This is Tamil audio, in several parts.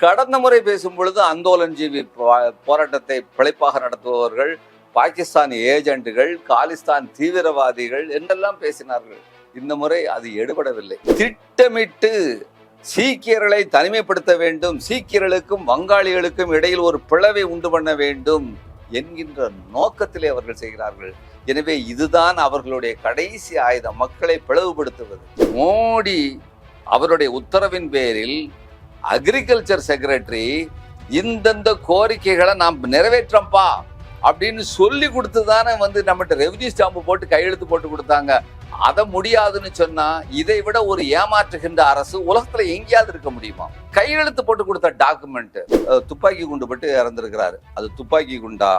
கடந்த முறை பேசும் பொழுது அந்தோலன் ஜீவி போராட்டத்தை பிழைப்பாக நடத்துபவர்கள் பாகிஸ்தான் ஏஜென்ட்டுகள் காலிஸ்தான் தீவிரவாதிகள் என்றெல்லாம் பேசினார்கள். இந்த முறை அது எடுபடவில்லை. திட்டமிட்டு சீக்கியர்களை தனிமைப்படுத்த வேண்டும் சீக்கியர்களுக்கும் வங்காளிகளுக்கும் இடையில் ஒரு பிளவை உண்டு பண்ண வேண்டும் என்கின்ற நோக்கத்திலே அவர்கள் செய்கிறார்கள். எனவே இதுதான் அவர்களுடைய கடைசி ஆயுதம். மக்களை பிளவுபடுத்துவது. மோடி அவருடைய உத்தரவின் பேரில் அக்ரிகல்ச்சர் செக்ரட்டரி இந்தந்த கோரிக்கைகளை நாம் நிறைவேற்றோம்ப்பா அப்படின்னு சொல்லி கொடுத்து தானே வந்து நம்மகிட்ட ரெவன்யூ ஸ்டாம்பு போட்டு கையெழுத்து போட்டு கொடுத்தாங்க. அதை முடியாதுன்னு சொன்னா இதை விட ஒரு ஏமாற்றுகின்ற அரசு உலகத்துல எங்கேயாவது இருக்க முடியுமா? கையெழுத்து போட்டு கொடுத்த டாக்குமெண்ட் துப்பாக்கி குண்டு பட்டு இறந்துருக்கிறாரு. அது துப்பாக்கி குண்டா?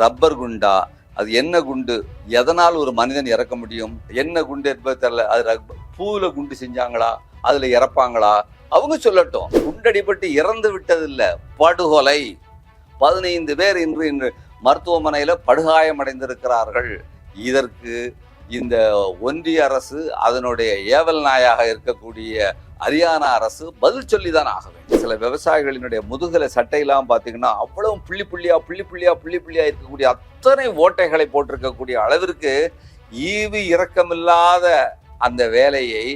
ரப்பர் குண்டா? அது என்ன குண்டு? எதனால் ஒரு மனிதன் இறக்க முடியும்? என்ன குண்டு என்பது தெரியல. அது பூவில் குண்டு செஞ்சாங்களா? அதுல இறப்பாங்களா? அவங்க சொல்லட்டும். குண்டடிப்பட்டு இறந்து விட்டதில்ல படுகொலை. பதினைந்து பேர் இன்று இன்று மருத்துவமனையில் படுகாயமடைந்திருக்கிறார்கள். இதற்கு இந்த ஒன்றிய அரசு அதனுடைய ஏவல் நாயாக இருக்கக்கூடிய ஹரியானா அரசு பதில் சொல்லிதான் ஆக வேண்டும். சில விவசாயிகளினுடைய முதுகலை சட்டையெல்லாம் பார்த்தீங்கன்னா அவ்வளவு புள்ளி புள்ளியா புள்ளி புள்ளியா புள்ளி புள்ளியா இருக்கக்கூடிய அத்தனை ஓட்டைகளை போட்டிருக்கக்கூடிய அளவிற்கு ஈவு இரக்கமில்லாத அந்த வேலையை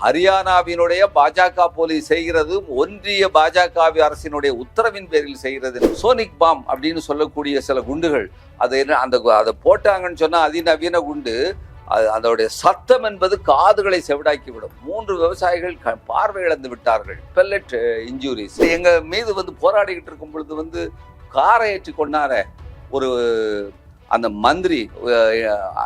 ஹரியானாவினுடைய பாஜக போலீஸ் செய்கிறது ஒன்றிய பாஜக அரசினுடைய உத்தரவின் பேரில் செய்கிறது. சோனிக் பாம் அப்படின்னு சொல்லக்கூடிய சில குண்டுகள். அது என்ன அந்த அதை போட்டாங்கன்னு சொன்னால் அதிநவீன குண்டு. அது அதோடைய சத்தம் என்பது காதுகளை செவிடாக்கி விடும் மூன்று விவசாயிகள் க- பார்வை இழந்து விட்டார்கள் பெல்லட் இன்ஜூரிஸ் எங்கள் மீது வந்து போராடிக்கிட்டு இருக்கும் பொழுது வந்து காரை ஏற்றி கொண்டார ஒரு அந்த மந்திரி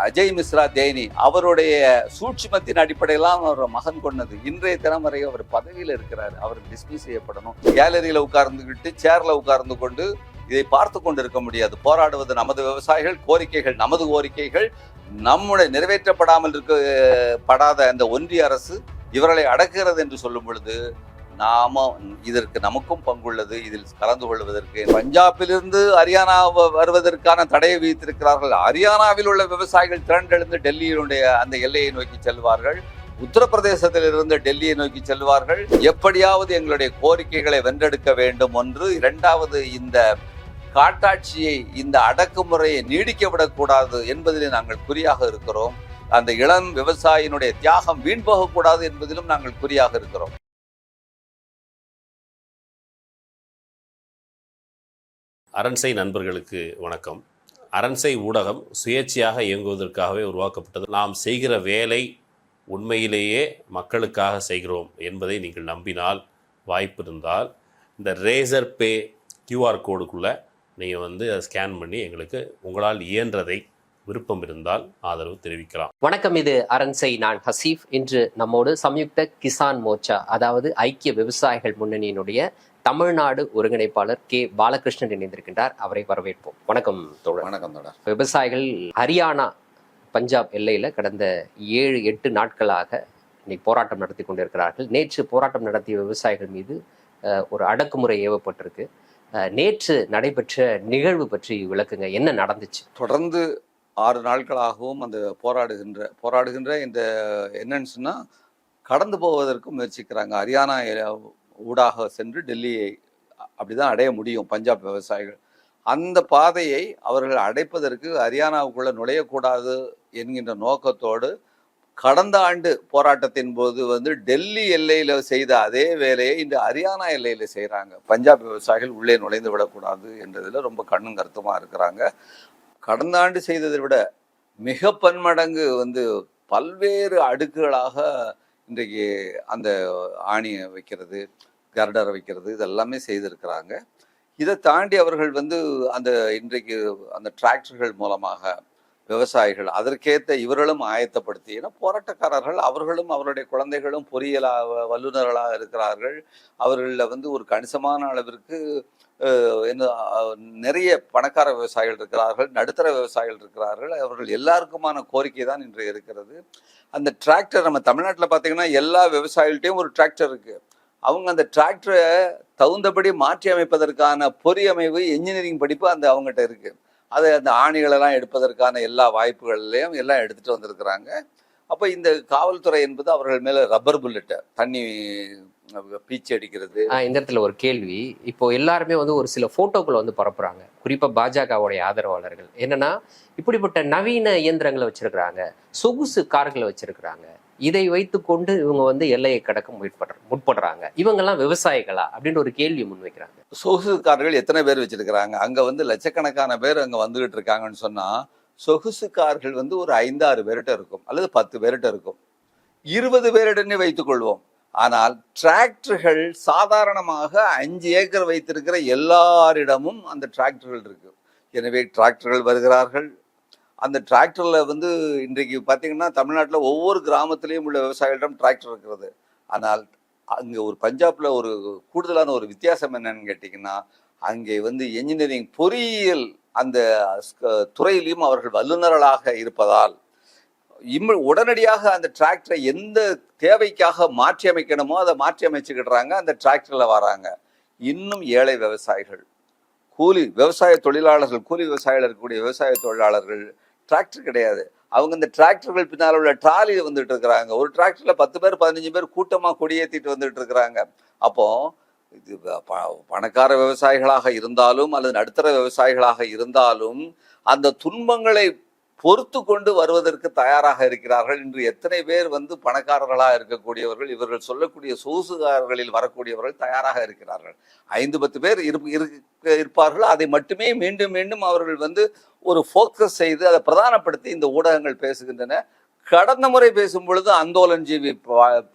அஜய் மிஸ்ரா தேனி அவருடைய சூட்சிமத்தின் அடிப்படையிலாம் அவர் மகன் கொண்டது இன்றைய தினம் வரை அவர் பதவியில் இருக்கிறார். அவர் டிஸ்மிஸ் செய்யப்படணும். கேலரியில உட்கார்ந்துக்கிட்டு சேர்ல உட்கார்ந்து கொண்டு இதை பார்த்து கொண்டு இருக்க முடியாது. போராடுவது நமது விவசாயிகள் கோரிக்கைகள் நமது கோரிக்கைகள். நம்முடைய நிறைவேற்றப்படாமல் இருக்க படாத அந்த ஒன்றிய அரசு இவர்களை அடக்குகிறது என்று சொல்லும் பொழுது நாம இதற்கு நமக்கும் பங்குள்ளது. இதில் கலந்து கொள்வதற்கு. பஞ்சாபிலிருந்து ஹரியானா வருவதற்கான தடையை விதித்திருக்கிறார்கள். ஹரியானாவில் உள்ள விவசாயிகள் திரண்டெழுந்து டெல்லியினுடைய அந்த எல்லையை நோக்கி செல்வார்கள். உத்தரப்பிரதேசத்தில் இருந்து டெல்லியை நோக்கி செல்வார்கள். எப்படியாவது எங்களுடைய கோரிக்கைகளை வென்றெடுக்க வேண்டும் ஒன்று. இரண்டாவது இந்த காட்டாட்சியை இந்த அடக்குமுறையை நீடிக்க விடக்கூடாது என்பதிலே நாங்கள் குறியாக இருக்கிறோம். அந்த இளம் விவசாயினுடைய தியாகம் வீண் போகக்கூடாது என்பதிலும் நாங்கள் குறியாக இருக்கிறோம். அரண்சை நண்பர்களுக்கு வணக்கம். அரண்சை ஊடகம் சுயேட்சையாக இயங்குவதற்காகவே உருவாக்கப்பட்டது. நாம் செய்கிற வேலை உண்மையிலேயே மக்களுக்காக செய்கிறோம் என்பதை நீங்கள் நம்பினால் வாய்ப்பு இருந்தால் இந்த ரேசர் பே கியூஆர் கோடுக்குள்ளே நீங்கள் வந்து அதை ஸ்கேன் பண்ணி எங்களுக்கு உங்களால் இயன்றதை விருப்பம் இருந்தால் ஆதரவு தெரிவிக்கலாம். வணக்கம் இது அரண்சை. நான் ஹசீஃப். இன்று நம்மோடு சம்யுக்த கிசான் மோர்ச்சா அதாவது ஐக்கிய விவசாயிகள் முன்னணியினுடைய தமிழ்நாடு ஒருங்கிணைப்பாளர் கே பாலகிருஷ்ணன் இணைந்திருக்கின்றார். அவரை வரவேற்போம். வணக்கம் தோழர். வணக்கம் தொடர் விவசாயிகள் ஹரியானா பஞ்சாப் எல்லையில கடந்த ஏழு எட்டு நாட்களாக இன்னைக்கு போராட்டம் நடத்தி கொண்டிருக்கிறார்கள். நேற்று போராட்டம் நடத்திய விவசாயிகள் மீது ஒரு அடக்குமுறை ஏவப்பட்டிருக்கு. நேற்று நடைபெற்ற நிகழ்வு பற்றி விளக்குங்க. என்ன நடந்துச்சு? தொடர்ந்து ஆறு நாட்களாகவும் அந்த போராடுகின்ற போராடுகின்ற இந்த என்னன்னு சொன்னா கடந்து போவதற்கு முயற்சிக்கிறாங்க. ஹரியானா ஊடாக சென்று டெல்லியை அப்படிதான் அடைய முடியும் பஞ்சாப் விவசாயிகள். அந்த பாதையை அவர்கள் அடைப்பதற்கு ஹரியானாவுக்குள்ளே நுழையக்கூடாது என்கின்ற நோக்கத்தோடு கடந்த ஆண்டு போராட்டத்தின் போது வந்து டெல்லி எல்லையில் செய்த அதே வேலையை இன்று ஹரியானா எல்லையில் செய்கிறாங்க பஞ்சாப் விவசாயிகள் உள்ளே நுழைந்து விடக்கூடாது என்றதில் ரொம்ப கண்ணும் கருத்துமாக இருக்கிறாங்க. கடந்த ஆண்டு செய்ததை விட மிக பன்மடங்கு வந்து பல்வேறு அடுக்குகளாக இன்றைக்கு அந்த ஆணியை வைக்கிறது. கரடர வைக்கிறது இதெல்லாமே செய்திருக்கிறாங்க. இதை தாண்டி அவர்கள் வந்து அந்த இன்றைக்கு அந்த டிராக்டர்கள் மூலமாக விவசாயிகள் அதற்கேற்ற இவர்களும் ஆயத்தப்படுத்தி ஏன்னா போராட்டக்காரர்கள் அவர்களும் அவருடைய குழந்தைகளும் பொறியியலா வல்லுநர்களாக இருக்கிறார்கள். அவர்களில் வந்து ஒரு கணிசமான அளவிற்கு என்ன நிறைய பணக்கார விவசாயிகள் இருக்கிறார்கள் நடுத்தர விவசாயிகள் இருக்கிறார்கள். அவர்கள் எல்லாருக்குமான கோரிக்கை தான் இன்று இருக்கிறது. அந்த டிராக்டர் நம்ம தமிழ்நாட்டில் பார்த்தீங்கன்னா எல்லா விவசாயிகள்ட்டையும் ஒரு டிராக்டர் இருக்குது அவங்க அந்த டிராக்டரை தகுந்தபடி மாற்றி அமைப்பதற்கான பொறியமைவு என்ஜினியரிங் படிப்பு அந்த அவங்ககிட்ட இருக்கு. அதை அந்த ஆணிகளெல்லாம் எடுப்பதற்கான எல்லா வாய்ப்புகள்லையும் எல்லாம் எடுத்துட்டு வந்திருக்கிறாங்க. அப்போ இந்த காவல்துறை என்பது அவர்கள் மேலே ரப்பர் புல்லட்டை தண்ணி பீச்சு அடிக்கிறது. இந்த இடத்துல ஒரு கேள்வி. இப்போ எல்லாருமே வந்து ஒரு சில போட்டோக்கள் வந்து பரப்புறாங்க. குறிப்பா பாஜகவுடைய ஆதரவாளர்கள். என்னன்னா இப்படிப்பட்ட நவீன இயந்திரங்களை வச்சிருக்கிறாங்க. சொகுசு கார்களை வச்சிருக்கிறாங்க. இதை வைத்துக்கொண்டு இவங்க வந்து எல்லையை கடக்க முற்படுற முற்படுறாங்க. இவங்கெல்லாம் விவசாயிகளா? அப்படின்ற ஒரு கேள்வி முன்வைக்கிறாங்க சொகுசுக்காரர்கள் எத்தனை பேர் வச்சிருக்கிறாங்க? அங்க வந்து லட்சக்கணக்கான பேர் அங்க வந்துகிட்டு இருக்காங்கன்னு சொன்னா சொகுசு கார்கள் வந்து ஒரு ஐந்தாறு பேர்கிட்ட இருக்கும் அல்லது பத்து பேர்கிட்ட இருக்கும். இருபது பேரிடனே வைத்துக் கொள்வோம். ஆனால் டிராக்டர்கள் சாதாரணமாக அஞ்சு ஏக்கர் வைத்திருக்கிற எல்லாரிடமும் அந்த டிராக்டர்கள் இருக்கு. எனவே டிராக்டர்கள் வருகிறார்கள் அந்த டிராக்டரில் வந்து இன்றைக்கு பார்த்தீங்கன்னா தமிழ்நாட்டில் ஒவ்வொரு கிராமத்திலையும் உள்ள விவசாயிகளிடம் டிராக்டர் இருக்கிறது. ஆனால் அங்கே ஒரு பஞ்சாப்ல ஒரு கூடுதலான ஒரு வித்தியாசம் என்னன்னு கேட்டிங்கன்னா அங்கே வந்து என்ஜினியரிங் பொறியியல் அந்த துறையிலையும் அவர்கள் வல்லுநர்களாக இருப்பதால் இம் உடனடியாக அந்த டிராக்டரை எந்த தேவைக்காக மாற்றி அமைக்கணுமோ அதை மாற்றி அமைச்சுக்கிடுறாங்க அந்த டிராக்டரில் வராங்க. இன்னும் ஏழை விவசாயிகள் கூலி விவசாய தொழிலாளர்கள் கூலி விவசாயிகள் இருக்கக்கூடிய விவசாய தொழிலாளர்கள் டிராக்டர் கிடையாது. அவங்க இந்த டிராக்டர்கள் பின்னால் உள்ள ட்ராலியில் வந்துட்டு இருக்கிறாங்க. ஒரு டிராக்டரில் பத்து பேர் பதினஞ்சு பேர் கூட்டமாக கொடியேற்றிட்டு வந்துட்டு இருக்கிறாங்க. அப்போ இது ப- பணக்கார விவசாயிகளாக இருந்தாலும் அல்லது நடுத்தர விவசாயிகளாக இருந்தாலும் அந்த துன்பங்களை பொறுத்து கொண்டு வருவதற்கு தயாராக இருக்கிறார்கள். இன்று எத்தனை பேர் வந்து பணக்காரர்களாக இருக்கக்கூடியவர்கள் இவர்கள் சொல்லக்கூடிய சொகுசுகாரர்களில் வரக்கூடியவர்கள் தயாராக இருக்கிறார்கள். ஐந்து பத்து பேர் இருப்பார்கள். அதை மட்டுமே மீண்டும் மீண்டும் அவர்கள் வந்து ஒரு ஃபோக்கஸ் செய்து அதை பிரதானப்படுத்தி இந்த ஊடகங்கள் பேசுகின்றன. கடந்த முறை பேசும் பொழுது அந்தோலன் ஜீவி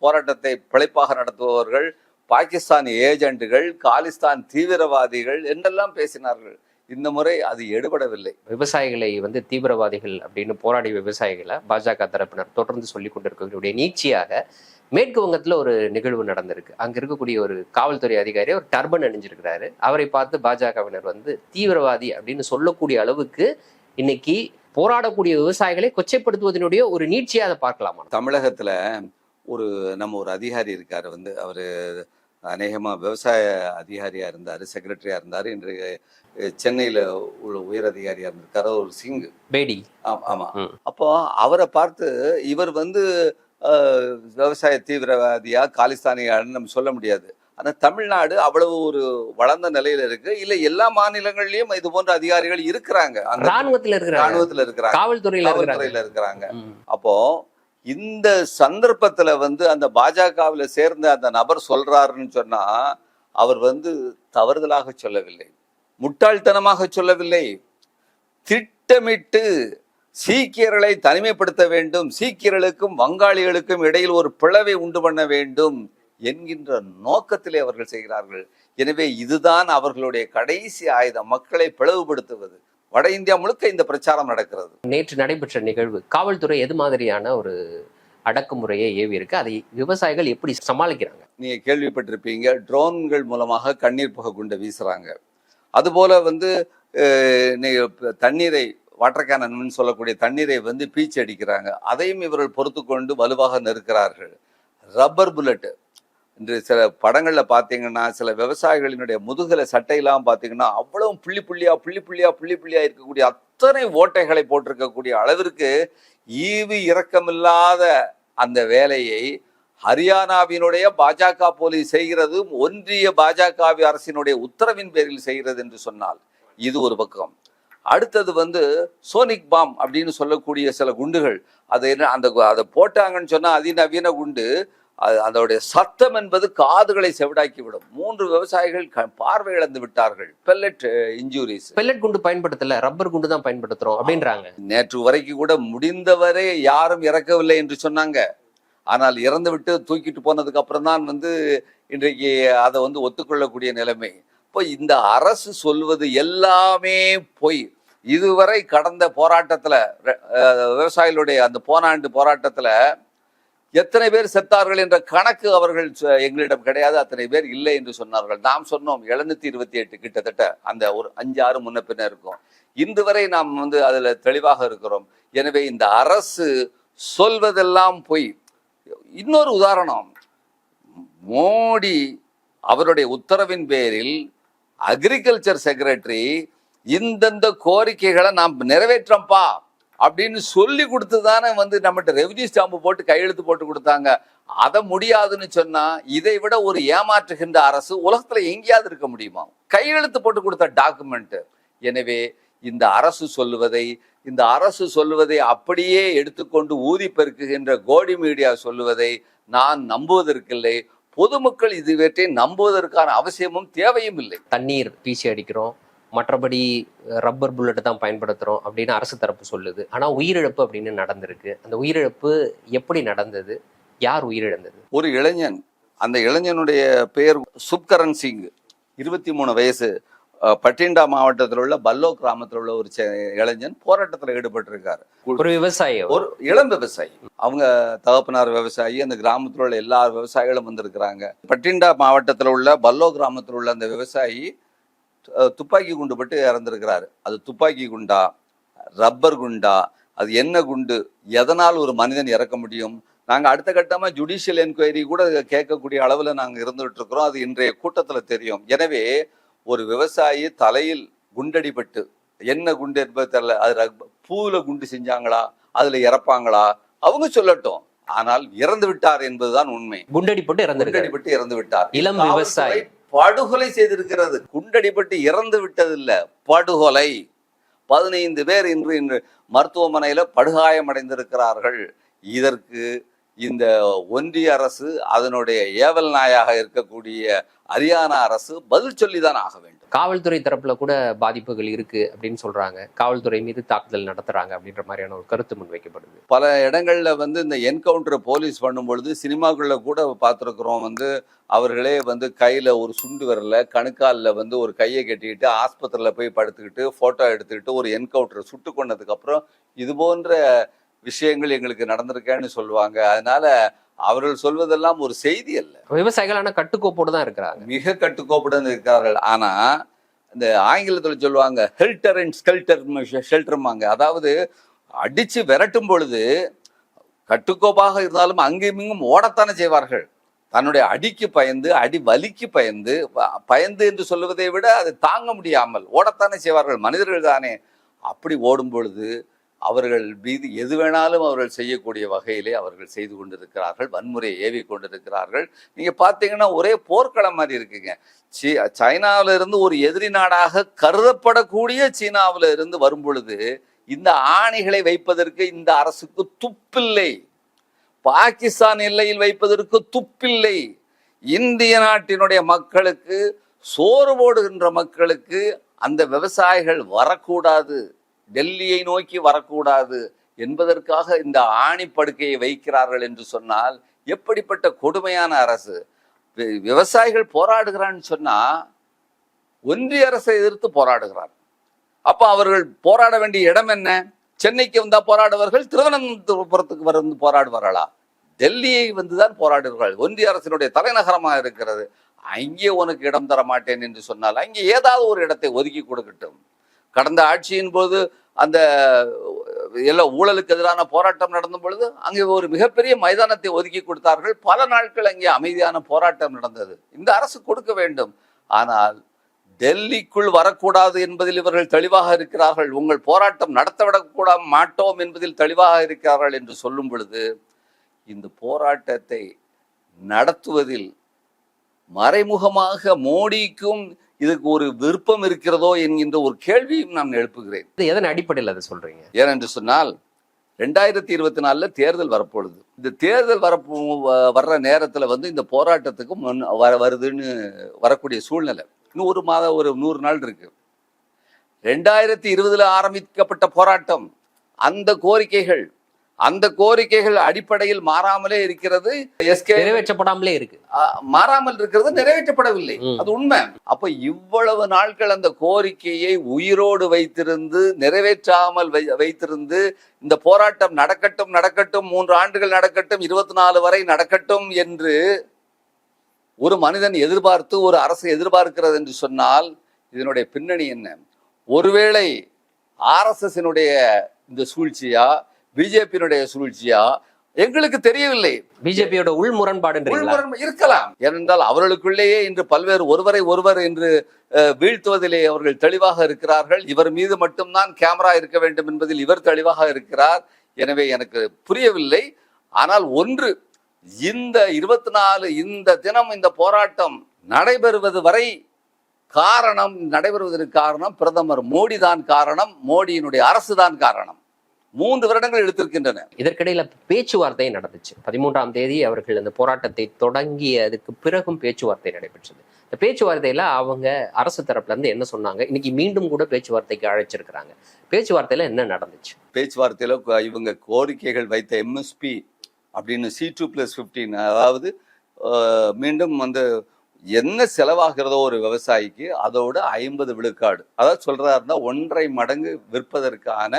போராட்டத்தை பிழைப்பாக நடத்துபவர்கள் பாகிஸ்தான் ஏஜென்ட்டுகள் காலிஸ்தான் தீவிரவாதிகள் என்றெல்லாம் பேசினார்கள். இந்த முறை அது எடுபடவில்லை. விவசாயிகளை வந்து தீவிரவாதிகள் அப்படின்னு போராடிய விவசாயிகளை பாஜக தரப்பினர் தொடர்ந்து சொல்லிக் கொண்டிருக்கக்கூடிய நீட்சியாக மேற்கு வங்கத்துல ஒரு நிகழ்வு நடந்திருக்கு. அங்க இருக்கக்கூடிய ஒரு காவல்துறை அதிகாரி ஒரு டர்பன் அணிஞ்சிருக்கிறாரு. அவரை பார்த்து பாஜகவினர் வந்து தீவிரவாதி அப்படின்னு சொல்லக்கூடிய அளவுக்கு இன்னைக்கு போராடக்கூடிய விவசாயிகளை கொச்சைப்படுத்துவதனுடைய ஒரு நீட்சியை அதை பார்க்கலாமா? தமிழகத்துல ஒரு நம்ம ஒரு அதிகாரி இருக்காரு வந்து. அவரு அநேகமா விவசாய அதிகாரியா இருந்தாரு செக்ரட்டரியா இருந்தாரு. இன்று அஹ், சென்னையில உள்ள உயர் அதிகாரியா இருந்திருக்காரு. ஒரு சிங் பேடி. ஆம், ஆமா. ம். அப்போ அவரை பார்த்து இவர் வந்து விவசாய தீவிரவாதியா காலிஸ்தானியான்னு நம்ம சொல்ல முடியாது. ஆனா தமிழ்நாடு அவ்வளவு ஒரு வளர்ந்த நிலையில இருக்கு. இல்ல எல்லா மாநிலங்கள்லயும் இது போன்ற அதிகாரிகள் இருக்கிறாங்க. ராணுவத்துல இருக்கிறாங்க. ராணுவத்துல இருக்கிறாங்க. காவல்துறையில காவல்துறையில இருக்கிறாங்க. அப்போ இந்த சந்தர்ப்பத்துல வந்து அந்த பாஜகவுல சேர்ந்த அந்த நபர் சொல்றாருன்னு சொன்னா அவர் வந்து தவறுதலாக சொல்லவில்லை. முட்டாள்தனமாக சொல்லவில்லை. திட்டமிட்டு சீக்கியர்களை தனிமைப்படுத்த வேண்டும் சீக்கியர்களுக்கும் வங்காளிகளுக்கும் இடையில் ஒரு பிளவை உண்டு பண்ண வேண்டும் என்கின்ற நோக்கத்திலே அவர்கள் செய்கிறார்கள். எனவே இதுதான் அவர்களுடைய கடைசி ஆயுதம் மக்களை பிளவுபடுத்துவது. வட இந்தியா முழுக்க இந்த பிரச்சாரம் நடக்கிறது. நேற்று நடைபெற்ற நிகழ்வு காவல்துறை எது மாதிரியான ஒரு அடக்குமுறையை ஏவி இருக்கு அதை விவசாயிகள் எப்படி சமாளிக்கிறாங்க? நீங்க கேள்விப்பட்டிருப்பீங்க ட்ரோன்கள் மூலமாக கண்ணீர் புகை குண்டை வீசுறாங்க. அதுபோல வந்து தண்ணீரை வாட்டர் கேனன் சொல்லக்கூடிய தண்ணீரை வந்து பீச்சு அடிக்கிறாங்க. அதையும் இவர்கள் பொறுத்து கொண்டு வலுவாக நிற்கிறார்கள் ரப்பர் புல்லட்டு இன்று சில படங்களில் பார்த்தீங்கன்னா சில விவசாயிகளினுடைய முதுகில் சட்டையெல்லாம் பார்த்தீங்கன்னா அவ்வளவு புள்ளி புள்ளியாக புள்ளி புள்ளியாக புள்ளி புள்ளியாக இருக்கக்கூடிய அத்தனை ஓட்டைகளை போட்டிருக்கக்கூடிய அளவிற்கு ஈவு இரக்கமில்லாத அந்த வேலையை ஹரியானாவினுடைய பாஜக போலீஸ் செய்கிறது ஒன்றிய பாஜக அரசினுடைய உத்தரவின் பேரில் செய்கிறது என்று சொன்னால் இது ஒரு பக்கம். அடுத்தது வந்து சோனிக் பாம் அப்படின்னு சொல்லக்கூடிய சில குண்டுகள். அது என்ன அந்த அதை போட்டாங்கன்னு சொன்னா அதிநவீன குண்டு. அது அதோடைய சத்தம் என்பது காதுகளை செவிடாக்கி விடும் மூன்று விவசாயிகள் பார்வை இழந்து விட்டார்கள். பெல்லட் இன்ஜூரிஸ் பெல்லட் குண்டு பயன்படுத்தல ரப்பர் குண்டு தான் பயன்படுத்துறோம் அப்படின்றாங்க. நேற்று வரைக்கும் கூட முடிந்தவரை யாரும் இறக்கவில்லை என்று சொன்னாங்க. ஆனால் இறந்து விட்டு தூக்கிட்டு போனதுக்கு அப்புறம் தான் வந்து இன்றைக்கு அதை வந்து ஒத்துக்கொள்ளக்கூடிய நிலைமை. இப்போ இந்த அரசு சொல்வது எல்லாமே பொய். இதுவரை கடந்த போராட்டத்தில் விவசாயிகளுடைய அந்த போனாண்டு போராட்டத்தில் எத்தனை பேர் செத்தார்கள் என்ற கணக்கு அவர்கள் எங்களிடம் கிடையாது. அத்தனை பேர் இல்லை என்று சொன்னார்கள். நாம் சொன்னோம் எழுநூத்தி இருபத்தி எட்டு கிட்டத்தட்ட அந்த ஒரு அஞ்சு ஆறு முன்ன பின்ன இருக்கும். இன்று வரை நாம் வந்து அதுல தெளிவாக இருக்கிறோம். எனவே இந்த அரசு சொல்வதெல்லாம் பொய். இன்னொரு உதாரணம். மோடி அவருடைய உத்தரவின் பேரில் அக்ரிகல்ச்சர் செக்ரட்டரி இந்தந்த கோரிக்கைகளை நாம் நிறைவேற்றோம்ப்பா அப்படின்னு சொல்லி கொடுத்து தானே வந்து நம்மகிட்ட ரெவன்யூ ஸ்டாம்பு போட்டு கையெழுத்து போட்டு கொடுத்தாங்க. அதை முடியாதுன்னு சொன்னா இதை விட ஒரு ஏமாற்றுகின்ற அரசு உலகத்துல எங்கேயாவது இருக்க முடியுமா? கையெழுத்து போட்டு கொடுத்த டாக்குமெண்ட் எனவே இந்த அரசு சொல்லுவதை இந்த அரசு சொல்லுவதை அப்படியே எடுத்துக்கொண்டு ஊதி பெருக்குகின்ற கோடி மீடியா சொல்லுவதை நான் நம்புவதற்கில்லை. பொதுமக்கள் இதுவற்றை நம்புவதற்கான அவசியமும் தேவையும் இல்லை. தண்ணீர் வீசி அடிக்கிறோம். மற்றபடி ரப்பர் புல்லட் தான் பயன்படுத்துறோம் அப்படின்னு அரசு தரப்பு சொல்லுது. ஆனா உயிரிழப்பு அப்படின்னு நடந்திருக்கு. அந்த உயிரிழப்பு எப்படி நடந்தது? யார் உயிரிழந்தது? ஒரு இளைஞன் அந்த இளைஞனுடைய பெயர் சுப்கரன் சிங். இருபத்தி மூணு வயசு பட்டிண்டா மாவட்டத்தில் உள்ள பல்லோ கிராமத்தில் உள்ள ஒரு இளைஞன் போராட்டத்தில் ஈடுபட்டிருக்காரு. ஒரு விவசாயி. ஒரு இளம் விவசாயி. அவங்க தகப்பனார் விவசாயி அந்த கிராமத்தில் உள்ள எல்லா விவசாயிகளும் வந்திருக்கிறாங்க. பட்டிண்டா மாவட்டத்தில் உள்ள பல்லோ கிராமத்தில் உள்ள அந்த விவசாயி துப்பாக்கி குண்டு பட்டு இறந்திருக்கிறாரு. அது துப்பாக்கி குண்டா? ரப்பர் குண்டா? அது என்ன குண்டு? எதனால் ஒரு மனிதன் இறக்க முடியும்? நாங்க அடுத்த கட்டமா ஜுடிஷியல் என்கொயரி கூட கேட்கக்கூடிய அளவுல நாங்க இருந்துட்டு இருக்கிறோம் அது இன்றைய கூட்டத்துல தெரியும். எனவே ஒரு விவசாயி தலையில் குண்டடிபட்டு என்ன குண்டு என்பது தெரியல. அது பூவுல குண்டு செஞ்சாங்களா? அதுல இறப்பாங்களா? அவங்க சொல்லட்டும். ஆனால் இறந்து விட்டார் என்பதுதான் உண்மை. குண்டடி போட்டு இறந்திருக்காரு. குண்டடிபட்டு இறந்து விட்டார். இளம் விவசாயி. படுகொலை செய்திருக்கிறது. குண்டடிபட்டு இறந்து விட்டதில்லை. படுகொலை. பதினைந்து பேர் இன்று இன்று மருத்துவமனையில் படுகாயமடைந்திருக்கிறார்கள். இதற்கு இந்த ஒன்றிய அரசு அதனுடைய ஏவல் நாயாக இருக்கக்கூடிய ஹரியானா அரசு பதில் சொல்லிதான் ஆக வேண்டும். காவல்துறை தரப்புல கூட பாதிப்புகள் இருக்கு அப்படின்னு சொல்றாங்க. காவல்துறை மீது தாக்குதல் நடத்துறாங்க அப்படின்ற மாதிரியான ஒரு கருத்து முன்வைக்கப்படுது. பல இடங்கள்ல வந்து இந்த என்கவுண்டர் போலீஸ் பண்ணும்பொழுது சினிமாக்குள்ள கூட பார்த்துருக்குறோம் வந்து அவர்களே வந்து கையில ஒரு சுண்டு வரல கணுக்காலில் வந்து ஒரு கையை கட்டிக்கிட்டு ஆஸ்பத்திரியில போய் படுத்துக்கிட்டு போட்டோ எடுத்துக்கிட்டு ஒரு என்கவுண்டர் சுட்டு கொண்டதுக்கு அப்புறம் இது போன்ற விஷயங்கள் எங்களுக்கு நடந்திருக்கேன்னு சொல்லுவாங்க. அதனால அவர்கள் சொல்வதெல்லாம் ஒரு செய்தி அல்ல. விவசாயிகள் ஆனா கட்டுக்கோப்போடு தான் இருக்கிறாங்க. மிக கட்டுக்கோப்புடன் இருக்கிறார்கள். ஆனா இந்த ஆங்கிலத்தில் சொல்லுவாங்க ஹெல்டர் அண்ட் ஸ்கெல்டர் ஷெல்டர்மாங்க அதாவது அடிச்சு விரட்டும் பொழுது கட்டுக்கோப்பாக இருந்தாலும் அங்கேயும் இங்கும் ஓடத்தானே செய்வார்கள். தன்னுடைய அடிக்கு பயந்து அடி வலிக்கு பயந்து பயந்து என்று சொல்லுவதை விட அதை தாங்க முடியாமல் ஓடத்தானே செய்வார்கள். மனிதர்கள் தானே. அப்படி ஓடும் பொழுது அவர்கள் மீது எது வேணாலும் அவர்கள் செய்யக்கூடிய வகையிலே அவர்கள் செய்து கொண்டிருக்கிறார்கள் வன்முறையை ஏவி கொண்டிருக்கிறார்கள். நீங்க பாத்தீங்கன்னா ஒரே போர்க்களம் மாதிரி இருக்குங்க. சீ சைனாவில இருந்து ஒரு எதிரி நாடாக கருதப்படக்கூடிய சீனாவில இருந்து வரும் பொழுது இந்த ஆணைகளை வைப்பதற்கு இந்த அரசுக்கு துப்பில்லை. பாகிஸ்தான் எல்லையில் வைப்பதற்கு துப்பில்லை. இந்திய நாட்டினுடைய மக்களுக்கு சோறு போடுகின்ற மக்களுக்கு அந்த விவசாயிகள் வரக்கூடாது. டெல்லியை நோக்கி வரக்கூடாது என்பதற்காக இந்த ஆணிப்படுக்கையை வைக்கிறார்கள் என்று சொன்னால் எப்படிப்பட்ட கொடுமையான அரசு? விவசாயிகள் போராடுகிறான்னு சொன்னா ஒன்றிய அரசை எதிர்த்து போராடுகிறார். அப்ப அவர்கள் போராட வேண்டிய இடம் என்ன? சென்னைக்கு வந்தா போராடுவார்கள் திருவனந்தபுரத்துக்கு வந்து போராடுவார்களா? டெல்லியை வந்துதான் போராடுகிறார்கள். ஒன்றிய அரசினுடைய தலைநகரமா இருக்கிறது. அங்கே உனக்கு இடம் தர மாட்டேன் என்று சொன்னால் அங்கே ஏதாவது ஒரு இடத்தை ஒதுக்கி கொடுக்கட்டும். கடந்த ஆட்சியின் போது அந்த எல்லா ஊழலுக்கு எதிரான போராட்டம் நடந்த பொழுது அங்கே ஒரு மிகப்பெரிய மைதானத்தை ஒதுக்கி கொடுத்தார்கள். பல நாட்கள் அங்கே அமைதியான போராட்டம் நடந்தது. இந்த அரசு கொடுக்க வேண்டும். ஆனால் டெல்லிக்குள் வரக்கூடாது என்பதில் இவர்கள் தெளிவாக இருக்கிறார்கள். உங்கள் போராட்டம் நடத்தவிடக்கூட மாட்டோம் என்பதில் தெளிவாக இருக்கிறார்கள் என்று சொல்லும் பொழுது இந்த போராட்டத்தை நடத்துவதில் மறைமுகமாக மோடிக்கும் இதுக்கு ஒரு விருப்பம் இருக்கிறதோ என்கின்ற ஒரு கேள்வியும் நான் எழுப்புகிறேன். இது எதன் அடிப்படையில் அதை சொல்றீங்க? ஏனென்று சொன்னால் ரெண்டாயிரத்தி இருபத்தி நாலுல தேர்தல் வரப்போகுது இந்த தேர்தல் வரப்போ வ- வர்ற நேரத்துல வந்து இந்த போராட்டத்துக்கு முன் வர வருதுன்னு வரக்கூடிய சூழ்நிலை. இன்னும் ஒரு மாதம் ஒரு நூறு நாள் இருக்கு. ரெண்டாயிரத்தி இருபதுல ஆரம்பிக்கப்பட்ட போராட்டம் அந்த கோரிக்கைகள் அந்த கோரிக்கைகள் அடிப்படையில் மாறாமலே இருக்கிறது. எஸ்கே நிறைவேற்றப்படாமலே இருக்கு. மாறாமல் இருக்கிறது நிறைவேற்றப்படவில்லை. அது உண்மை. அப்ப இவ்வளவு நாட்கள் அந்த கோரிக்கையை உயிரோடு வைத்திருந்து நிறைவேற்றாமல் வைத்திருந்து இந்த போராட்டம் நடக்கட்டும் நடக்கட்டும் மூன்று ஆண்டுகள் நடக்கட்டும் இருபத்தி நாலு வரை நடக்கட்டும் என்று ஒரு மனிதன் எதிர்பார்த்து ஒரு அரசு எதிர்பார்க்கிறது என்று சொன்னால் இதனுடைய பின்னணி என்ன? ஒருவேளை ஆர்எஸ்எஸ்னுடைய இந்த சூழ்ச்சியா பிஜேபியினுடைய சூழ்ச்சியா? எங்களுக்கு தெரியவில்லை. பிஜேபியோட உள் உள்முரண் இருக்கலாம். ஏனென்றால் அவர்களுக்குள்ளேயே இன்று பல்வேறு ஒருவரை ஒருவர் என்று வீழ்த்துவதிலே அவர்கள் தெளிவாக இருக்கிறார்கள். இவர் மீது மட்டும்தான் கேமரா இருக்க வேண்டும் என்பதில் இவர் தெளிவாக இருக்கிறார். எனவே எனக்கு புரியவில்லை. ஆனால் ஒன்று இந்த இருபத்தி நாலு இந்த தினம் இந்த போராட்டம் நடைபெறுவது வரை காரணம் நடைபெறுவதற்கு காரணம் பிரதமர் மோடி தான் காரணம் மோடியினுடைய அரசு தான் காரணம். மூன்று வருடங்கள் எடுத்திருக்கின்றன. இதற்கிடையில பேச்சுவார்த்தை நடந்துச்சு. பதிமூன்றாம் தேதி அவர்கள் இந்த போராட்டத்தை தொடங்கியதுக்கு பிறகும் பேச்சுவார்த்தை நடைபெற்றது. இந்த பேச்சுவார்த்தையில அவங்க அரசு தரப்புல இருந்து என்ன சொன்னாங்க? இன்னைக்கு மீண்டும் கூட பேச்சுவார்த்தைக்கு அழைச்சிருக்கிறாங்க. பேச்சுவார்த்தையில என்ன நடந்துச்சு? பேச்சுவார்த்தையில் இவங்க கோரிக்கைகள் வைத்த எம்எஸ்பி அப்படின்னு சி டூ பிளஸ் ஃபிஃப்டீன் அதாவது மீண்டும் வந்து என்ன செலவாகிறதோ ஒரு விவசாயிக்கு அதோட ஐம்பது விழுக்காடு. அதாவது சொல்றதா இருந்தால் ஒன்றரை மடங்கு விற்பதற்கான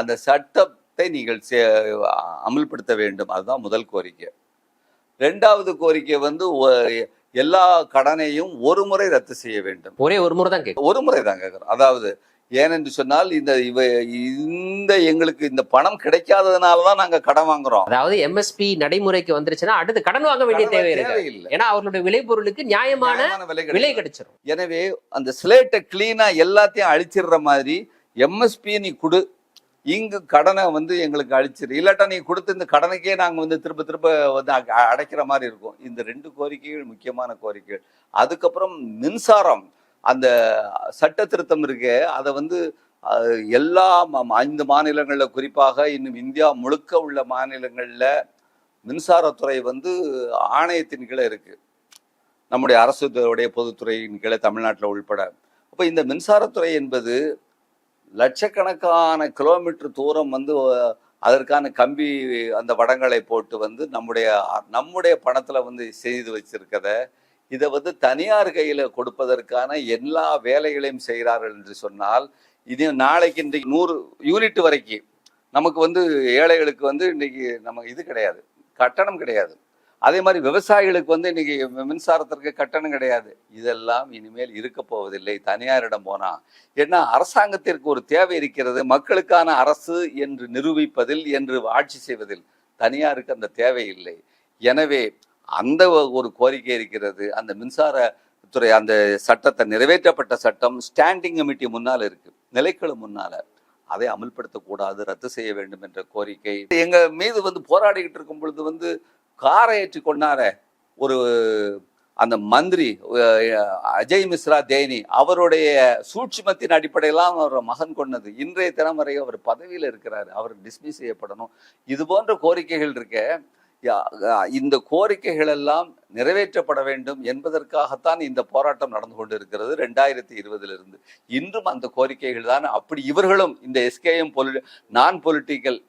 அந்த சட்டத்தை நீங்கள் அமல்படுத்த வேண்டும். அதுதான் முதல் கோரிக்கை. ரெண்டாவது கோரிக்கை வந்து எல்லா கடனையும் ஒரு முறை ரத்து செய்ய வேண்டும். ஒரே ஒரு முறை தான் ஒரு முறை தான் கேட்குறோம் அதாவது ஏனென்று சொன்னால் இந்த இவ இந்த எங்களுக்கு இந்த பணம் கிடைக்காததுனால தான் நாங்க கடன் வாங்குறோம். அதாவது எம்எஸ்பி நடைமுறைக்கு வந்துருச்சுன்னா அடுத்து கடன் வாங்க வேண்டிய தேவை இருக்கு தேவையில்லை. ஏன்னா அவர்களுடைய விளைபொருளுக்கு நியாயமான விலை விலை. கிடைச்சிரும். எனவே அந்த ஸ்லேட்டை கிளீனா எல்லாத்தையும் அழிச்சிடுற மாதிரி எம்எஸ்பி நீ கொடு இங்கு கடனை வந்து எங்களுக்கு அழிச்சிரு இல்லாட்டா நீங்கள் கொடுத்த இந்த கடனுக்கே நாங்கள் வந்து திரும்ப திரும்ப வந்து அ- அடைக்கிற மாதிரி இருக்கும். இந்த ரெண்டு கோரிக்கைகள் முக்கியமான கோரிக்கைகள். அதுக்கப்புறம் மின்சாரம். அந்த சட்ட திருத்தம் இருக்கு அதை வந்து எல்லா ஐந்து மாநிலங்களில் குறிப்பாக இன்னும் இந்தியா முழுக்க உள்ள மாநிலங்களில் மின்சாரத்துறை வந்து ஆணையத்தின் கீழே இருக்கு. நம்முடைய அரசுடைய பொதுத்துறையின் கீழே தமிழ்நாட்டில் உள்பட. அப்போ இந்த மின்சாரத்துறை என்பது லட்சக்கணக்கான கிலோமீட்டர் தூரம் வந்து அதற்கான கம்பி அந்த வடங்களை போட்டு வந்து நம்முடைய நம்முடைய பணத்தில் வந்து செய்து வச்சிருக்கத இதை வந்து தனியார் கையில் கொடுப்பதற்கான எல்லா வேலைகளையும் செய்கிறார்கள் என்று சொன்னால் இது நாளைக்கு இன்றைக்கு நூறு யூனிட் வரைக்கும் நமக்கு வந்து ஏழைகளுக்கு வந்து இன்றைக்கி நம்ம இது கிடையாது கட்டணம் கிடையாது. அதே மாதிரி விவசாயிகளுக்கு வந்து இன்னைக்கு மின்சாரத்திற்கு கட்டணம் கிடையாது. இதெல்லாம் இனிமேல் இருக்க போவதில்லை. தனியாரிடம் போனா ஏன்னா அரசாங்கத்திற்கு ஒரு தேவை இருக்கிறது. மக்களுக்கான அரசு என்று நிரூபிப்பதில் என்று ஆட்சி செய்வதில் தனியாருக்கு அந்த தேவை இல்லை. எனவே அந்த ஒரு கோரிக்கை இருக்கிறது. அந்த மின்சார துறை அந்த சட்டத்தை நிறைவேற்றப்பட்ட சட்டம் ஸ்டாண்டிங் கமிட்டி முன்னால் இருக்கு. நிலைக்குழு முன்னால. அதை அமல்படுத்தக்கூடாது. ரத்து செய்ய வேண்டும் என்ற கோரிக்கை. எங்க மீது வந்து போராடிக்கிட்டு இருக்கும் பொழுது வந்து காரை ஏற்றி கொண்டாரே ஒரு அந்த மந்திரி அஜய் மிஸ்ரா தேனி அவருடைய சூட்சிமத்தின் அடிப்படையெல்லாம் அவர் மகன் கொண்டது. இன்றைய தினம் வரை அவர் பதவியில் இருக்கிறார். அவர் டிஸ்மிஸ் செய்யப்படணும். இது போன்ற கோரிக்கைகள் இருக்க இந்த கோரிக்கைகள் எல்லாம் நிறைவேற்றப்பட வேண்டும் என்பதற்காகத்தான் இந்த போராட்டம் நடந்து கொண்டிருக்கிறது ரெண்டாயிரத்தி இருபதிலிருந்து. இன்றும் அந்த கோரிக்கைகள் தான். அப்படி இவர்களும் இந்த எஸ்கேஎம் பொலி நான் பொலிட்டிக்கல்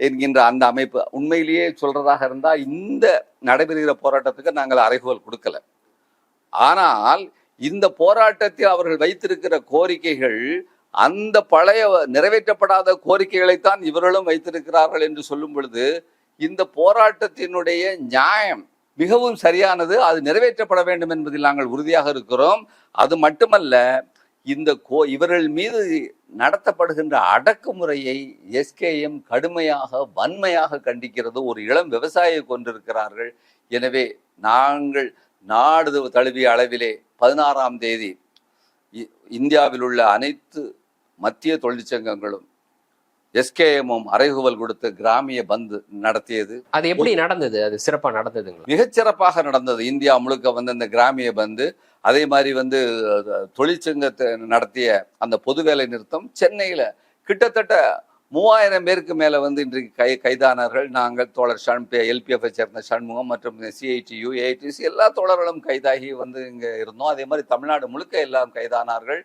என்கின்ற அந்த அமைப்பு. உண்மையிலேயே சொல்றதாக இருந்தால் இந்த நடைபெறுகிற போராட்டத்துக்கு நாங்கள் அறைகோல் கொடுக்கல. ஆனால் இந்த போராட்டத்தில் அவர்கள் வைத்திருக்கிற கோரிக்கைகள் அந்த பழைய நிறைவேற்றப்படாத கோரிக்கைகளைத்தான் இவர்களும் வைத்திருக்கிறார்கள் என்று சொல்லும் பொழுது இந்த போராட்டத்தினுடைய நியாயம் மிகவும் சரியானது அது நிறைவேற்றப்பட வேண்டும் என்பதில் நாங்கள் உறுதியாக இருக்கிறோம். அது மட்டுமல்ல இந்த கோ இவர்கள் மீது நடத்தப்படுகின்ற அடக்குமுறையை எஸ்கேஎம் கடுமையாக வன்மையாக கண்டிக்கிறது. ஒரு இளம் விவசாயியை கொண்டிருக்கிறார்கள். எனவே நாங்கள் நாடு தழுவிய அளவிலே பதினாறாம் தேதி இந்தியாவில் உள்ள அனைத்து மத்திய தொழிற்சங்கங்களும் எஸ்கேஎம்மும் அறைகூவல் கொடுத்து கிராமிய பந்து நடத்தியது. அது எப்படி நடந்தது? அது சிறப்பா நடந்ததுங்களா? மிகச்சிறப்பாக நடந்தது. இந்தியா முழுக்க வந்து இந்த கிராமிய பந்து அதே மாதிரி வந்து தொழிற்சங்கத்தை நடத்திய அந்த பொது வேலை நிறுத்தம் சென்னையில் கிட்டத்தட்ட மூவாயிரம் பேருக்கு மேலே வந்து இன்றைக்கு கை கைதானார்கள். நாங்கள் தோழர் ஷண் எல்பிஎஃப் சேர்ந்த சண்முகம் மற்றும் சிஐடியு ஏஐடிசி எல்லா தோழர்களும் கைதாகி வந்து இங்கே இருந்தோம். அதே மாதிரி தமிழ்நாடு முழுக்க எல்லாம் கைதானார்கள்.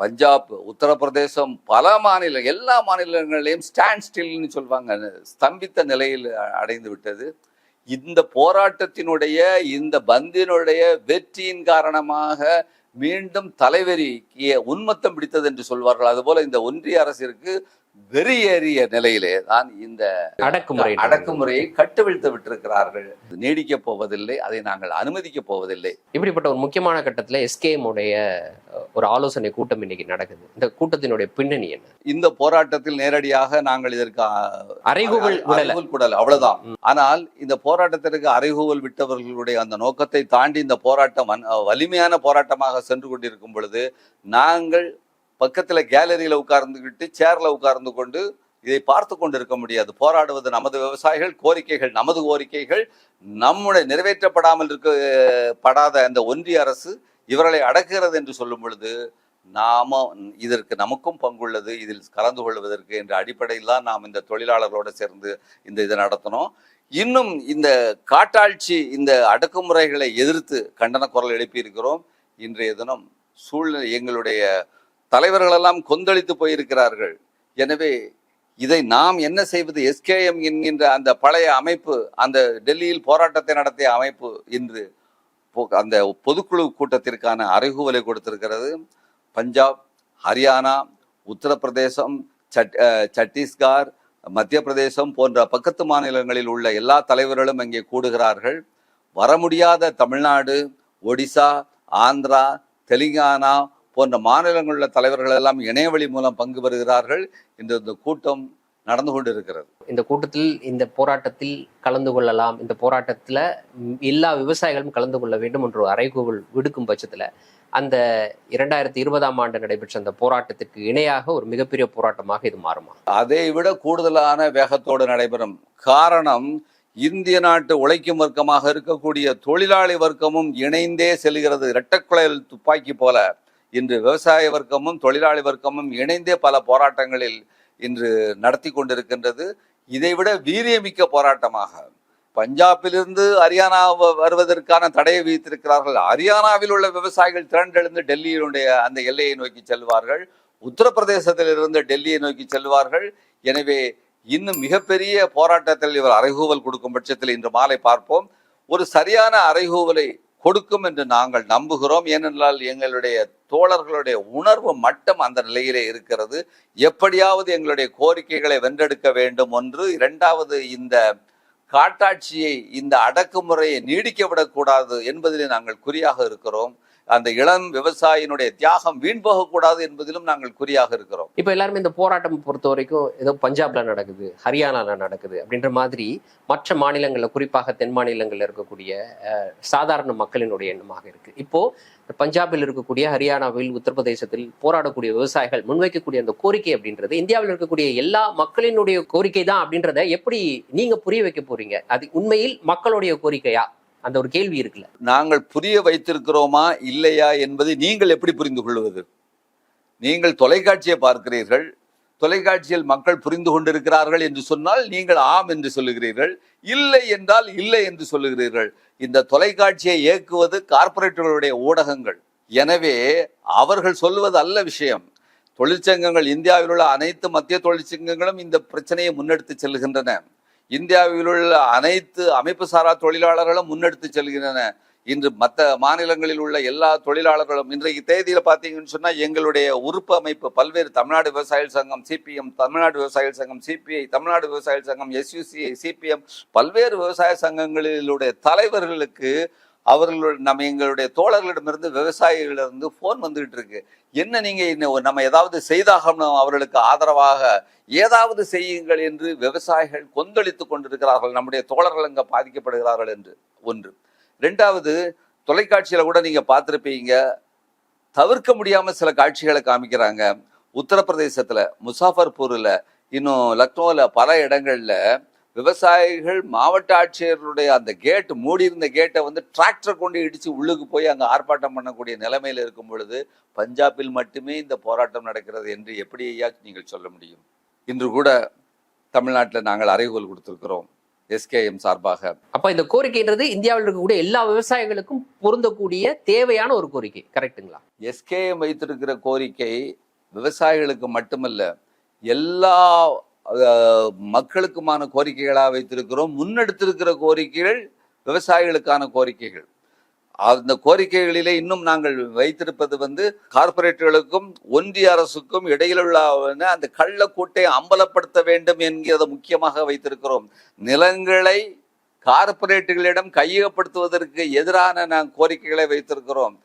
பஞ்சாப் உத்தரப்பிரதேசம் பல மாநில எல்லா மாநிலங்களிலையும் ஸ்டாண்ட் ஸ்டில்னு சொல்லுவாங்க ஸ்தம்பித்த நிலையில் அடைந்து விட்டது. இந்த போராட்டத்தினுடைய இந்த பந்தினுடைய வெற்றியின் காரணமாக மீண்டும் தலைவரிக்கு உன்மத்தம் பிடித்தது என்று சொல்வார்கள். அதுபோல இந்த ஒன்றிய அரசிற்கு வெறியேறிய நிலையிலே தான் இந்த அடக்குமுறை அடக்குமுறையை கட்டுவிழ்த்து விட்டிருக்கிறார்கள். நீடிக்க போவதில்லை அதை நாங்கள் அனுமதிக்க போவதில்லை. இப்படிப்பட்ட ஒரு முக்கியமான கட்டத்துல எஸ்கேஎம் உடைய ஒரு ஆலோசனை கூட்டம் இன்னைக்கு நடக்குது. இந்த கூட்டத்தினுடைய பின்னணி என்ன? இந்த போராட்டத்தில் நேரடியாக நாங்கள் இதற்கு அறைகூவல் அறைகூவல் விடல அவ்வளவுதான். ஆனால் இந்த போராட்டத்திற்கு அறைகூவல் விட்டவர்களுடைய அந்த நோக்கத்தை தாண்டி இந்த போராட்டம் வலிமையான போராட்டமாக சென்று கொண்டிருக்கும் பொழுது நாங்கள் பக்கத்தில் கேலரியில் உட்கார்ந்துக்கிட்டு சேரில் உட்கார்ந்து கொண்டு இதை பார்த்து கொண்டு இருக்க முடியாது. போராடுவது நமது விவசாயிகள் கோரிக்கைகள் நமது கோரிக்கைகள். நம்முடைய நிறைவேற்றப்படாமல் இருக்க படாத அந்த ஒன்றிய அரசு இவர்களை அடக்குகிறது என்று சொல்லும் பொழுது நாம இதற்கு நமக்கும் பங்குள்ளது இதில் கலந்து கொள்வதற்கு என்ற அடிப்படையில் தான் நாம் இந்த தொழிலாளர்களோடு சேர்ந்து இந்த இதை நடத்தினோம் இன்னும் இந்த காட்டாட்சி இந்த அடக்குமுறைகளை எதிர்த்து கண்டன குரல் எழுப்பியிருக்கிறோம். இன்றைய தினம் சூழ்நிலை எங்களுடைய தலைவர்களெல்லாம் கொந்தளித்து போயிருக்கிறார்கள். எனவே இதை நாம் என்ன செய்வது? எஸ்கேஎம் என்கின்ற அந்த பழைய அமைப்பு அந்த டெல்லியில் போராட்டத்தை நடத்திய அமைப்பு இன்று அந்த பொதுக்குழு கூட்டத்திற்கான அறைகூவலை கொடுத்திருக்கிறது. பஞ்சாப் ஹரியானா உத்தரப்பிரதேசம் சட் அஹ், சத்தீஸ்கர் மத்திய பிரதேசம் போன்ற பக்கத்து மாநிலங்களில் உள்ள எல்லா தலைவர்களும் அங்கே கூடுகிறார்கள். வர முடியாத தமிழ்நாடு ஒடிசா ஆந்திரா தெலுங்கானா போன்ற மாநிலங்களில் தலைவர்கள் எல்லாம் இணையவழி மூலம் பங்கு பெறுகிறார்கள் இந்த இந்த கூட்டம் நடந்து கொண்டிருக்கிறது. இந்த கூட்டத்தில் இந்த போராட்டத்தில் கலந்து கொள்ளலாம். இந்த போராட்டத்துல எல்லா விவசாயிகளும் கலந்து கொள்ள வேண்டும் என்று ஒரு அறைகூவல் விடுக்கும் பட்சத்துல அந்த இரண்டாயிரத்தி இருபதாம் ஆண்டு நடைபெற்ற அந்த போராட்டத்திற்கு இணையாக ஒரு மிகப்பெரிய போராட்டமாக இது மாறுமா? அதை விட கூடுதலான வேகத்தோடு நடைபெறும். காரணம் இந்திய நாட்டு உழைக்கும் வர்க்கமாக இருக்கக்கூடிய தொழிலாளி வர்க்கமும் இணைந்தே செல்கிறது. இரட்டைக்குழல் துப்பாக்கி போல. இன்று விவசாய வர்க்கமும் தொழிலாளி வர்க்கமும் இணைந்தே பல போராட்டங்களில் இன்று நடத்தி கொண்டிருக்கின்றது. இதைவிட வீரியமிக்க போராட்டமாக பஞ்சாபிலிருந்து ஹரியானா வருவதற்கான தடையை விதித்திருக்கிறார்கள். ஹரியானாவில் உள்ள விவசாயிகள் திரண்டெழுந்து டெல்லியினுடைய அந்த எல்லையை நோக்கி செல்வார்கள். உத்தரப்பிரதேசத்திலிருந்து டெல்லியை நோக்கி செல்வார்கள். எனவே இன்னும் மிகப்பெரிய போராட்டத்தில் இவர் அறைகூவல் கொடுக்கும் பட்சத்தில் இன்று மாலை பார்ப்போம். ஒரு சரியான அறைகூவலை கொடுக்கும் என்று நாங்கள் நம்புகிறோம். ஏனென்றால் எங்களுடைய தோழர்களுடைய உணர்வு மட்டம் அந்த நிலையிலே இருக்கிறது. எப்படியாவது எங்களுடைய கோரிக்கைகளை வென்றெடுக்க வேண்டும் ஒன்று இரண்டாவது இந்த காட்டாட்சியை இந்த அடக்குமுறையை நீடிக்க விடக்கூடாது என்பதிலே நாங்கள் குறியாக இருக்கிறோம். அந்த இளம் விவசாயினுடைய தியாகம் வீண் போகக்கூடாது என்பதிலும் நாங்கள் குறியாக இருக்கிறோம். இப்ப எல்லாருமே இந்த போராட்டம் பொறுத்த வரைக்கும் ஏதோ பஞ்சாப்ல நடக்குது ஹரியானால நடக்குது அப்படின்ற மாதிரி மற்ற மாநிலங்கள்ல குறிப்பாக தென் மாநிலங்கள்ல இருக்கக்கூடிய சாதாரண மக்களினுடைய எண்ணமாக இருக்கு. இப்போ பஞ்சாபில் இருக்கக்கூடிய ஹரியானாவில் உத்தரப்பிரதேசத்தில் போராடக்கூடிய விவசாயிகள் முன்வைக்கக்கூடிய அந்த கோரிக்கை அப்படின்றது இந்தியாவில் இருக்கக்கூடிய எல்லா மக்களினுடைய கோரிக்கை தான் அப்படின்றத எப்படி நீங்க புரிய வைக்க போறீங்க? அது உண்மையில் மக்களுடைய கோரிக்கையா? அந்த ஒரு கேள்வி இருக்குல்ல. நாங்கள் புரிய வைத்திருக்கிறோமா இல்லையா என்பதை நீங்கள் எப்படி புரிந்து கொள்வது? நீங்கள் தொலைக்காட்சியை பார்க்கிறீர்கள் தொலைக்காட்சியில் மக்கள் புரிந்து கொண்டிருக்கிறார்கள் என்று சொன்னால் நீங்கள் ஆம் என்று சொல்லுகிறீர்கள் இல்லை என்றால் இல்லை என்று சொல்லுகிறீர்கள். இந்த தொலைக்காட்சியை இயக்குவது கார்பரேட்டுகளுடைய ஊடகங்கள். எனவே அவர்கள் சொல்வது அல்ல விஷயம். தொழிற்சங்கங்கள் இந்தியாவில் உள்ள அனைத்து மத்திய தொழிற்சங்கங்களும் இந்த பிரச்சனையை முன்னெடுத்து செல்கின்றன. இந்தியாவில் உள்ள அனைத்து அமைப்பு சாரா தொழிலாளர்களும் முன்னெடுத்து செல்கின்றன. இன்று மற்ற மாநிலங்களில் உள்ள எல்லா தொழிலாளர்களும் இன்றைக்கு தேதியில் பார்த்தீங்கன்னு சொன்னா எங்களுடைய உறுப்பு அமைப்பு பல்வேறு தமிழ்நாடு விவசாயிகள் சங்கம் சிபிஎம் தமிழ்நாடு விவசாயிகள் சங்கம் சிபிஐ தமிழ்நாடு விவசாயிகள் சங்கம் எஸ்யூசிஐ சிபிஎம் பல்வேறு விவசாய சங்கங்களிலுடைய தலைவர்களுக்கு அவர்களுடைய நம்ம எங்களுடைய தோழர்களிடமிருந்து விவசாயிகளிடமிருந்து ஃபோன் வந்துகிட்டு இருக்கு. என்ன நீங்க இன்னும் நம்ம ஏதாவது செய்தாகணும் அவர்களுக்கு ஆதரவாக ஏதாவது செய்யுங்கள் என்று விவசாயிகள் கொந்தளித்து கொண்டிருக்கிறார்கள். நம்முடைய தோழர்கள் அங்கே பாதிக்கப்படுகிறார்கள் என்று. ஒன்று. ரெண்டாவது தொலைக்காட்சியில் கூட நீங்கள் பார்த்துருப்பீங்க. தவிர்க்க முடியாமல் சில காட்சிகளை காமிக்கிறாங்க. உத்தரப்பிரதேசத்தில் முசாஃபர்பூரில் இன்னும் லக்னோவில் பல இடங்களில் விவசாயிகள் மாவட்ட ஆட்சியர்களுடைய அந்த கேட் மூடி இருந்த கேட்டை வந்து டிராக்டர் கொண்டு இடிச்சு உள்ளுக்கு போய் அங்க ஆர்ப்பாட்டம் பண்ணக்கூடிய நிலைமையில இருக்கும் பொழுது பஞ்சாபில் மட்டுமே இந்த போராட்டம் நடக்கிறது என்று எப்படி ஐயா நீங்கள் சொல்ல முடியும்? இன்று கூட தமிழ்நாட்டில் நாங்கள் அறைகோல் கொடுத்திருக்கிறோம் எஸ்கேஎம் சார்பாக. அப்ப இந்த கோரிக்கைன்றது இந்தியாவில் இருக்கக்கூடிய எல்லா விவசாயிகளுக்கும் பொருந்தக்கூடிய தேவையான ஒரு கோரிக்கை கரெக்ட்டுங்களா? எஸ்கேஎம் வைத்திருக்கிற கோரிக்கை விவசாயிகளுக்கு மட்டுமல்ல எல்லா மக்களுக்குமான கோரிக்கைகளாக வைத்திருக்கிறோம். முன்னெடுத்திருக்கிற கோரிக்கைகள் விவசாயிகளுக்கான கோரிக்கைகள். அந்த கோரிக்கைகளிலே இன்னும் நாங்கள் வைத்திருப்பது வந்து கார்ப்பரேட்டுகளுக்கும் ஒன்றிய அரசுக்கும் இடையிலுள்ள அந்த கள்ளக்கூட்டை அம்பலப்படுத்த வேண்டும் என்கிறத முக்கியமாக வைத்திருக்கிறோம். நிலங்களை கார்ப்பரேட்டுகளிடம் கையகப்படுத்துவதற்கு எதிரான நாங்கள் கோரிக்கைகளை வைத்திருக்கிறோம்.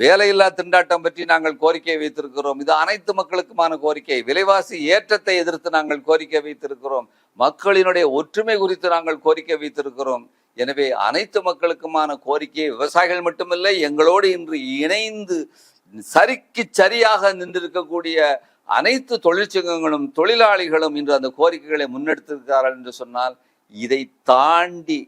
வேலையில்லா திண்டாட்டம் பற்றி நாங்கள் கோரிக்கை வைத்திருக்கிறோம். இது அனைத்து மக்களுக்குமான கோரிக்கை. விலைவாசி ஏற்றத்தை எதிர்த்து நாங்கள் கோரிக்கை வைத்திருக்கிறோம். மக்களினுடைய ஒற்றுமை குறித்து நாங்கள் கோரிக்கை வைத்திருக்கிறோம். எனவே அனைத்து மக்களுக்குமான கோரிக்கையை விவசாயிகள் மட்டுமில்லை எங்களோடு இன்று இணைந்து சரிக்கு சரியாக நின்றிருக்கக்கூடிய அனைத்து தொழிற்சங்கங்களும் தொழிலாளிகளும் இன்று அந்த கோரிக்கைகளை முன்னெடுத்திருக்கிறார்கள் என்று சொன்னால் இதை தாண்டி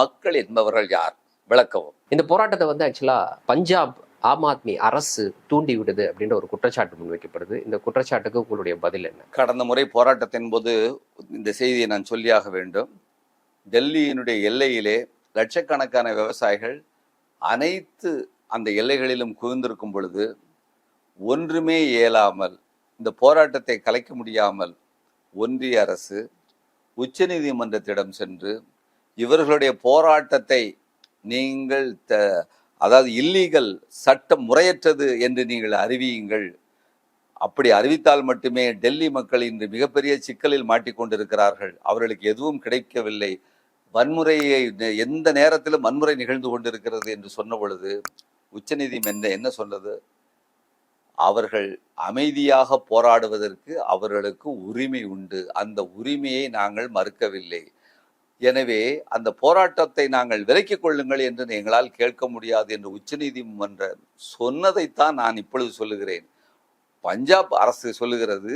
மக்கள் என்பவர்கள் யார்? விளக்கவும். இந்த போராட்டத்தை வந்து ஆக்சுவலா பஞ்சாப் ஆம் ஆத்மி அரசு தூண்டி விடுது அப்படின்ற ஒரு குற்றச்சாட்டு முன்வைக்கப்படுது. இந்த குற்றச்சாட்டுக்கு உங்களுடைய பதில் என்ன? கடந்த முறை போராட்டத்தின் போது இந்த செய்தியை நான் சொல்லியாக வேண்டும். டெல்லியினுடைய எல்லையிலே லட்சக்கணக்கான விவசாயிகள் அனைத்து அந்த எல்லைகளிலும் குவிந்திருக்கும் பொழுது ஒன்றுமே இயலாமல் இந்த போராட்டத்தை கலைக்க முடியாமல் ஒன்றிய அரசு உச்சநீதிமன்றத்திடம் சென்று இவர்களுடைய போராட்டத்தை நீங்கள் த அதாவது இல்லீகல் சட்டம் முறையற்றது என்று நீங்கள் அறிவியுங்கள். அப்படி அறிவித்தால் மட்டுமே டெல்லி மக்கள் இன்று மிகப்பெரிய சிக்கலில் மாட்டிக்கொண்டிருக்கிறார்கள் அவர்களுக்கு எதுவும் கிடைக்கவில்லை. வன்முறையை எந்த நேரத்திலும் வன்முறை நிகழ்ந்து கொண்டிருக்கிறது என்று சொன்ன பொழுது உச்சநீதிமன்றம் என்ன சொன்னது? அவர்கள் அமைதியாக போராடுவதற்கு அவர்களுக்கு உரிமை உண்டு. அந்த உரிமையை நாங்கள் மறுக்கவில்லை. எனவே அந்த போராட்டத்தை நாங்கள் விலக்கிக் கொள்ளுங்கள் என்று எங்களால் கேட்க முடியாது என்று உச்சநீதிமன்றம் சொன்னதைத்தான் நான் இப்பொழுது சொல்லுகிறேன். பஞ்சாப் அரசு சொல்லுகிறது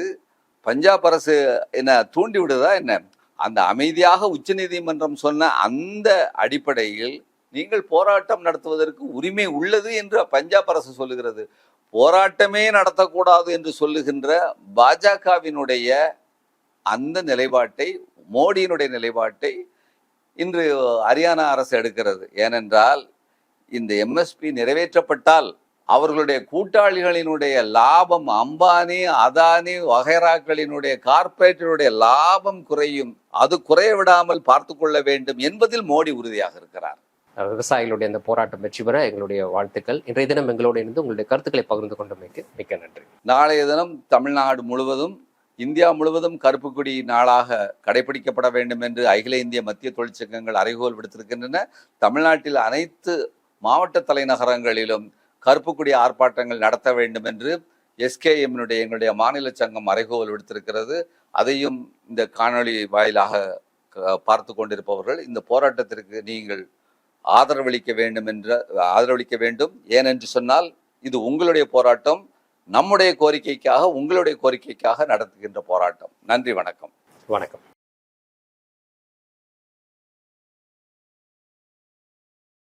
பஞ்சாப் அரசு என்ன தூண்டி விடுதா என்ன? அந்த அமைதியாக உச்சநீதிமன்றம் சொன்ன அந்த அடிப்படையில் நீங்கள் போராட்டம் நடத்துவதற்கு உரிமை உள்ளது என்று பஞ்சாப் அரசு சொல்லுகிறது. போராட்டமே நடத்தக்கூடாது என்று சொல்லுகின்ற பாஜகவினுடைய அந்த நிலைப்பாட்டை மோடியினுடைய நிலைப்பாட்டை இன்று ஹரியானா அரசு எடுக்கிறது. ஏனென்றால் இந்த எம்எஸ்பி நிறைவேற்றப்பட்டால் அவர்களுடைய கூட்டாளிகளினுடைய லாபம் அம்பானி அதானி வகைராக்களினுடைய கார்ப்பரேட்டினுடைய லாபம் குறையும். அது குறைய விடாமல் பார்த்து கொள்ள வேண்டும் என்பதில் மோடி உறுதியாக இருக்கிறார். விவசாயிகளுடைய அந்த போராட்டம் வெற்றி பெற எங்களுடைய வாழ்த்துக்கள். இன்றைய தினம் எங்களோடு இணைந்து உங்களுடைய கருத்துக்களை பகிர்ந்து கொண்டமைக்கு மிக்க நன்றி. நாளைய தினம் தமிழ்நாடு முழுவதும் இந்தியா முழுவதும் கருப்பு கொடி நாளாக கடைபிடிக்கப்பட வேண்டும் என்று அகில இந்திய மத்திய தொழிற்சங்கங்கள் அறைகோல் விடுத்திருக்கின்றன. தமிழ்நாட்டில் அனைத்து மாவட்ட தலைநகரங்களிலும் கருப்பு கொடி ஆர்ப்பாட்டங்கள் நடத்த வேண்டும் என்று எஸ்கேஎம்னுடைய எங்களுடைய மாநில சங்கம் அறைகோல் விடுத்திருக்கிறது. அதையும் இந்த காணொளி வாயிலாக க- பார்த்து கொண்டிருப்பவர்கள் இந்த போராட்டத்திற்கு நீங்கள் ஆதரவளிக்க வேண்டும் என்ற ஆதரவளிக்க வேண்டும். ஏனென்று சொன்னால் இது உங்களுடைய போராட்டம். நம்முடைய கோரிக்கைக்காக உங்களுடைய கோரிக்கைக்காக நடத்துகின்ற போராட்டம். நன்றி வணக்கம். வணக்கம்.